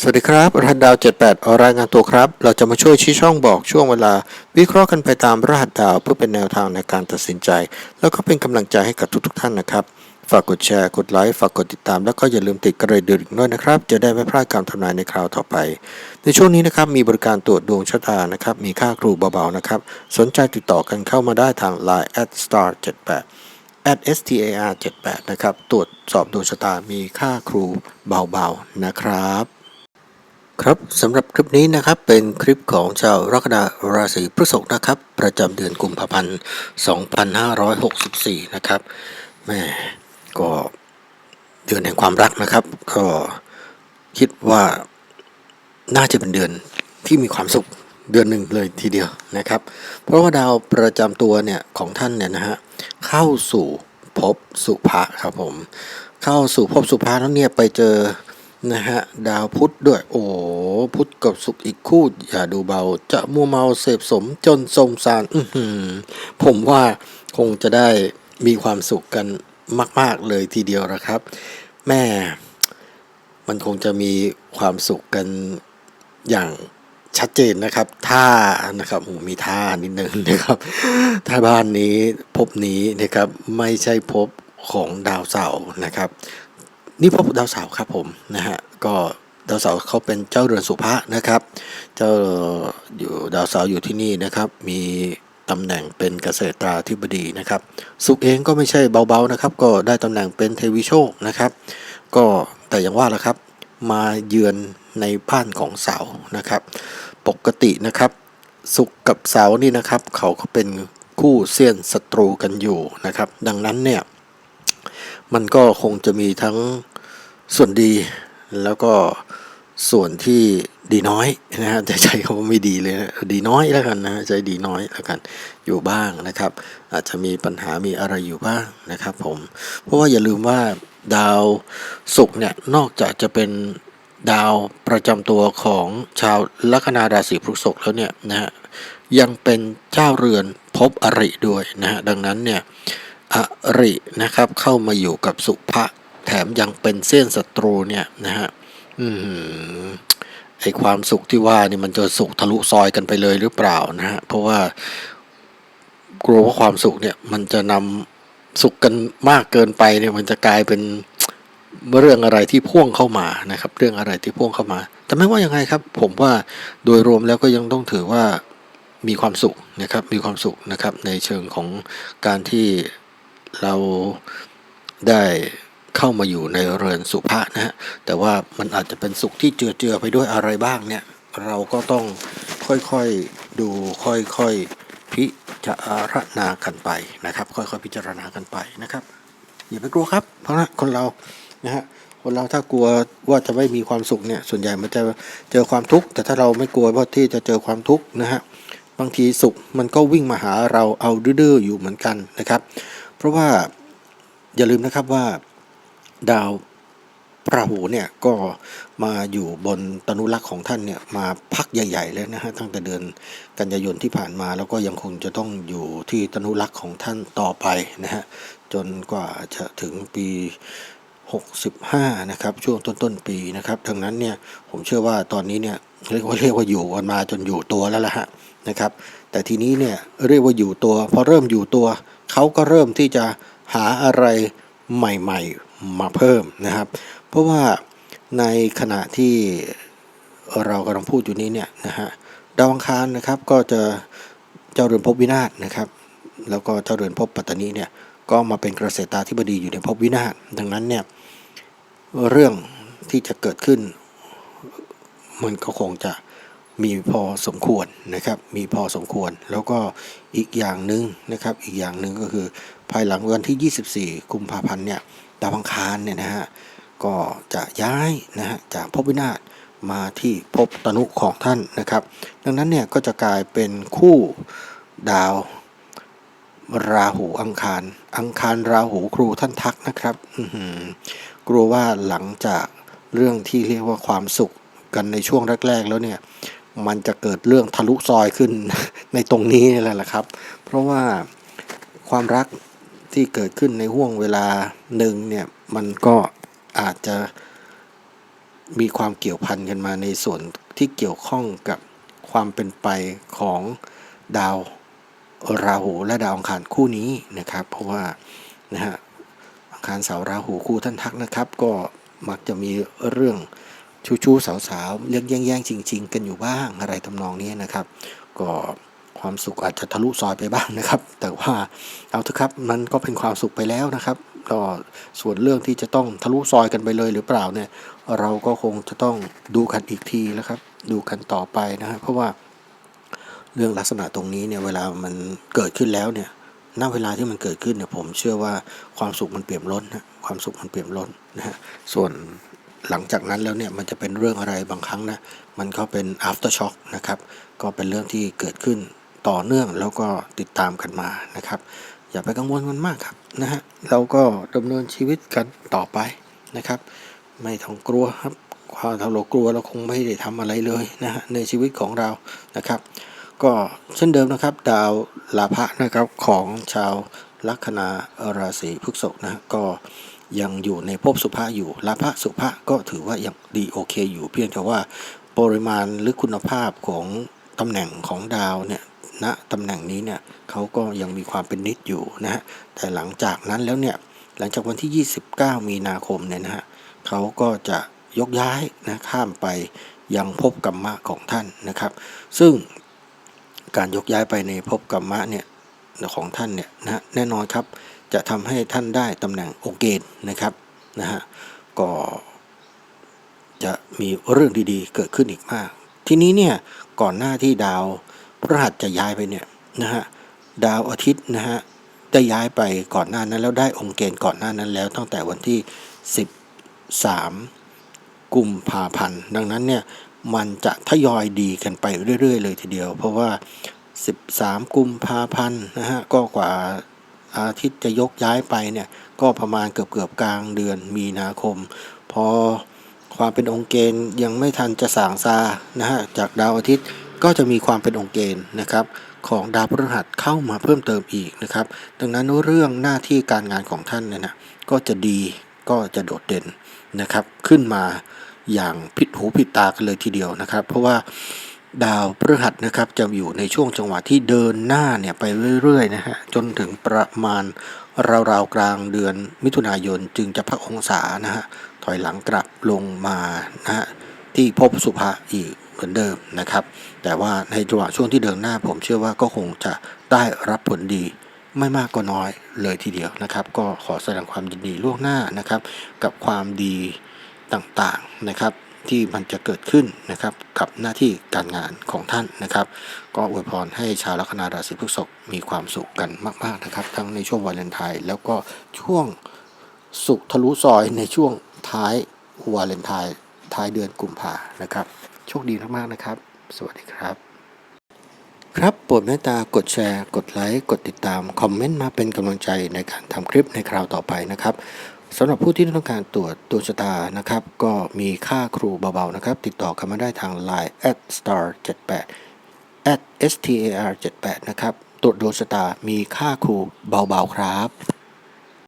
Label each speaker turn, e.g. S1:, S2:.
S1: สวัสดีครับรหัสดาว 78อรายงานตัวครับ เราจะมาช่วยชี้ช่องบอกช่วงเวลา วิเคราะห์กันไปตามรหัสดาวเพื่อเป็นแนวทางในการตัดสินใจ แล้วก็เป็นกำลังใจให้กับทุกๆท่านนะครับ ฝากกดแชร์ กดไลค์ ฝากกดติดตาม แล้วก็อย่าลืมติดกระดิ่งด้วยนะครับ จะได้ไม่พลาดการทำนายในคราวต่อไป ในช่วงนี้นะครับมีบริการตรวจดวงชะตานะครับ มีค่าครูเบาๆนะครับ สนใจติดต่อกันเข้ามาได้ทาง line at star 78 at star 78นะครับ ตรวจสอบดวงชะตา มีค่าครูเบาๆ นะครับ ครับสำหรับคลิปนี้นะครับเป็นคลิปของชาวรักฎาราศีพฤษภนะครับ ประจำเดือนกุมภาพันธ์ 2564 นะครับแม่ก็เดือนแห่งความรักนะครับ ก็คิดว่าน่าจะเป็นเดือนที่มีความสุขเดือนหนึ่งเลยทีเดียวนะครับ เพราะว่าดาวประจำตัวเนี่ยของท่านเนี่ยนะฮะเข้าสู่ภพสุภะครับผม เข้าสู่ภพสุภะแล้วเนี่ยไปเจอ นะฮะดาวพุธด้วย โอ้พุธกับศุกอีกคู่อย่าดูเบา จะมัวเมาเสพสมจนสมสารผมว่าคงจะได้มีความสุขกันมาก ๆ เลยทีเดียวนะครับ แม่มันคงจะมีความสุขกันอย่างชัดเจนนะครับถ้านะครับมีท่านิดนึงนะครับถ้าบ้านนี้พบนี้นะครับไม่ใช่พบของดาวเสาร์นะครับ นี่พบดาวเสาร์ครับผมนะฮะก็ดาวเสาร์เขาเป็นเจ้าเรือนสุภะนะครับ เจ้าอยู่ดาวเสาร์อยู่ที่นี่นะครับ มีตำแหน่งเป็นเกษตราธิบดีนะครับ สุขเองก็ไม่ใช่เบาๆนะครับ ก็ได้ตำแหน่งเป็นเทวิโชคนะครับ ก็แต่อย่างว่าละครับ มาเยือนในบ้านของเสานะครับ ปกตินะครับ สุขกับเสานี่นะครับ เขาก็เป็นคู่เสี้ยนศัตรูกันอยู่นะครับ ดังนั้นเนี่ยมันก็คงจะมีทั้ง ส่วนดีแล้วก็ส่วนที่ดีน้อยนะฮะจะใช้คำว่าไม่ดีเลยนะดีน้อยแล้วกันนะฮะใช้ดีน้อยแล้วกันอยู่บ้างนะครับ อาจจะมีปัญหามีอะไรอยู่บ้างนะครับผมเพราะว่าอย่าลืมว่าดาวศุกร์เนี่ยนอกจากจะเป็นดาวประจำตัวของชาวลัคนาราศีพฤษภแล้วเนี่ยนะฮะยังเป็นเจ้าเรือนภพอริด้วยนะฮะดังนั้นเนี่ยอรินะครับเข้ามาอยู่กับสุภะ แถมยังเป็นเส้นศัตรูเนี่ยนะฮะอืมไอความสุขที่ว่านี่มันจะสุขทะลุซอยกันไปเลยหรือเปล่านะฮะเพราะว่ากลัวว่าความสุขเนี่ยมันจะนำสุขกันมากเกินไปเนี่ยมันจะกลายเป็นเรื่องอะไรที่พ่วงเข้ามานะครับ เรื่องอะไรที่พ่วงเข้ามา แต่ไม่ว่ายังไงครับ ผมว่าโดยรวมแล้วก็ยังต้องถือว่ามีความสุขนะครับ มีความสุขนะครับ ในเชิงของการที่เราได้ เข้ามาอยู่ในเรือนสุภานะฮะแต่ว่ามันอาจจะเป็นสุขที่เจือเจือไปด้วยอะไรบ้างเนี่ยเราก็ต้องค่อยๆดูค่อยๆพิจารณากันไปนะครับ ค่อยๆพิจารณากันไปนะครับอย่าไปกลัวครับเพราะนะคนเรานะฮะคนเราถ้ากลัวว่าจะไม่มีความสุขเนี่ยส่วนใหญ่มันจะเจอความทุกข์แต่ถ้าเราไม่กลัวว่าที่จะเจอความทุกข์นะฮะบางทีสุขมันก็วิ่งมาหาเราเอาดื้อๆอยู่เหมือนกันนะครับ เพราะว่าอย่าลืมนะครับว่า ดาวพราหูเนี่ยก็มาอยู่บนตนุรักษ์ของท่านเนี่ยมาพักใหญ่ ๆ แล้วนะฮะตั้งแต่เดือนกันยายนที่ผ่านมาแล้วก็ยังคงจะต้องอยู่ที่ตนุรักษ์ของท่านต่อไปนะฮะจนกว่าจะถึงปี 65 นะครับช่วงต้นๆปีนะครับดังนั้นเนี่ยผมเชื่อว่าตอนนี้เนี่ยเรียกว่าเรียกว่าอยู่กันมาจนอยู่ตัวแล้วล่ะฮะนะครับ แต่ทีนี้เนี่ยเรียกว่าอยู่ตัวพอเริ่มอยู่ตัวเขาก็เริ่มที่จะหาอะไรใหม่ ๆ มาเพิ่มนะครับ เพราะว่าในขณะที่เรากำลังพูดอยู่นี้เนี่ยนะฮะดาวอังคารนะครับก็จะเจ้าเรือนภพวินาศนะครับ แล้วก็เจ้าเรือนภพปัตตานีเนี่ยก็มาเป็นเกษตราธิบดีอยู่ในภพวินาศดังนั้นเนี่ยเรื่องที่จะเกิดขึ้น มันก็คงจะ มีพอสมควรนะครับ มีพอสมควร แล้วก็อีกอย่างหนึ่งนะครับ อีกอย่างหนึ่งก็คือภายหลังวันที่ 24 กุมภาพันธ์เนี่ยดาวอังคารเนี่ยนะฮะก็จะย้ายนะฮะจากภพวินาศมาที่ภพตนุของท่านนะครับ ดังนั้นเนี่ยก็จะกลายเป็นคู่ดาวราหูอังคาร อังคารราหูครูท่านทักนะครับกลัวว่าหลังจากเรื่องที่เรียกว่าความสุขกันในช่วงแรก ๆ แล้วเนี่ย มันจะเกิดเรื่องทะลุซอยขึ้นในตรงนี้นี่แหละครับ เพราะว่าความรักที่เกิดขึ้นในห่วงเวลาหนึ่งเนี่ยมันก็อาจจะมีความเกี่ยวพันกันมาในส่วนที่เกี่ยวข้องกับความเป็นไปของดาวราหูและดาวอังคารคู่นี้นะครับ เพราะว่านะฮะอังคารเสาร์ราหูคู่ท่านทักนะครับ ก็มักจะมีเรื่อง ชู้ชู้สาวสาวๆเรื่องแย่งแย่งๆจริง ๆ กันอยู่บ้างอะไรทำนองนี้นะครับ ก็ความสุขอาจจะทะลุซอยไปบ้างนะครับ แต่ว่าเอาเถอะครับมันก็เป็นความสุขไปแล้วนะครับก็ส่วนเรื่องที่จะต้องทะลุซอยกันไปเลยหรือเปล่าเนี่ย เราก็คงจะต้องดูกันอีกทีแล้วครับ ดูกันต่อไปนะฮะเพราะว่าเรื่องลักษณะตรงนี้เนี่ยเวลามันเกิดขึ้นแล้วเนี่ยณเวลาที่มันเกิดขึ้นเนี่ยผมเชื่อว่าความสุขมันเปี่ยมล้นนะความสุขมันเปี่ยมล้นนะฮะส่วน หลังจากนั้นแล้วเนี่ยมันจะเป็นเรื่องอะไรบางครั้งนะมันก็เป็น after shock นะครับก็เป็นเรื่องที่เกิดขึ้นต่อเนื่องแล้วก็ติดตามกันมานะครับ อย่าไปกังวลมันมากครับนะฮะเราก็ดำเนินชีวิตกันต่อไปนะครับ ไม่ต้องกลัวครับความถ้าเรากลัวเราคงไม่ได้ทำอะไรเลยนะฮะในชีวิตของเรานะครับ ก็เช่นเดิมนะครับ ดาวลาภะนะครับของชาวลัคนาราศีพฤษภนะฮะก็ ยังอยู่ในภพสุภะอยู่ลาภะสุภะก็ถือว่ายังดีโอเคอยู่เพียงแต่ว่าปริมาณหรือคุณภาพของตำแหน่งของดาวเนี่ยณตำแหน่งนี้เนี่ยเขาก็ยังมีความเป็นนิดอยู่นะฮะแต่หลังจากนั้นแล้วเนี่ยหลังจากวันที่ 29 มีนาคมเนี่ยนะฮะเขาก็จะยกย้ายนะข้ามไปยังภพกรรมะของท่านนะครับ ซึ่งการยกย้ายไปในภพกรรมะเนี่ยของท่านเนี่ยนะแน่นอนครับ จะทำให้ท่านได้ตำแหน่งโอเกนนะครับนะฮะก็จะมีเรื่องดีๆ เกิดขึ้นอีกมาก ทีนี้เนี่ยก่อนหน้าที่ดาวพฤหัสจะย้ายไปเนี่ยนะฮะดาวอาทิตย์นะฮะได้ย้ายไปก่อนหน้านั้นแล้วได้องค์เกณฑ์ก่อนหน้านั้นแล้วตั้งแต่วันที่ 13 กุมภาพันธ์ดังนั้นเนี่ยมันจะทยอยดีกันไปเรื่อย ๆ เลยทีเดียว เพราะว่า 13 กุมภาพันธ์นะฮะก็กว่า อาทิตย์จะยกย้ายไปเนี่ยก็ประมาณเกือบเกือบกลางเดือนมีนาคม พอความเป็นองค์เกณฑ์ยังไม่ทันจะสางซานะฮะจากดาวอาทิตย์ก็จะมีความเป็นองค์เกณฑ์นะครับของดาวพฤหัสเข้ามาเพิ่มเติมอีกนะครับ ดังนั้นเรื่องหน้าที่การงานของท่านเนี่ยนะก็จะดีก็จะโดดเด่นนะครับ ขึ้นมาอย่างผิดหูผิดตากันเลยทีเดียวนะครับ เพราะว่า ดาวพฤหัสนะครับจะอยู่ในช่วงจังหวะที่เดินหน้าเนี่ยไปเรื่อยๆนะฮะจนถึงประมาณราวๆกลางเดือนมิถุนายนจึงจะพักองศานะฮะถอยหลังกลับลงมานะฮะที่ภพสุภะอีกเหมือนเดิมนะครับ แต่ว่าในจังหวะช่วงที่เดินหน้าผมเชื่อว่าก็คงจะได้รับผลดีไม่มากก็น้อยเลยทีเดียวนะครับ ก็ขอแสดงความยินดีล่วงหน้านะครับ กับความดีต่างๆนะครับ ที่มันจะเกิดขึ้นนะครับกับหน้าที่การงานของท่านนะครับ ก็อวยพรให้ชาวลัคนาราศีพฤษภมีความสุขกันมาก ๆนะครับ ทั้งในช่วงวาเลนไทน์แล้วก็ช่วงสุขทะลุซอยในช่วงท้ายวาเลนไทน์ท้ายเดือนกุมภานะครับโชคดีมากๆนะครับ สวัสดีครับ ครับโปรดเมตตากดแชร์ กดไลค์ กดติดตาม คอมเมนต์มาเป็นกำลังใจในการทำคลิปในคราวต่อไปนะครับ สำหรับผู้ที่ต้องการตรวจดวงชะตานะครับ ก็มีค่าครูเบาๆนะครับ ติดต่อกันมาได้ทาง Line at star 78 at star 78นะครับ ตรวจดวงชะตามีค่าครูเบาๆครับ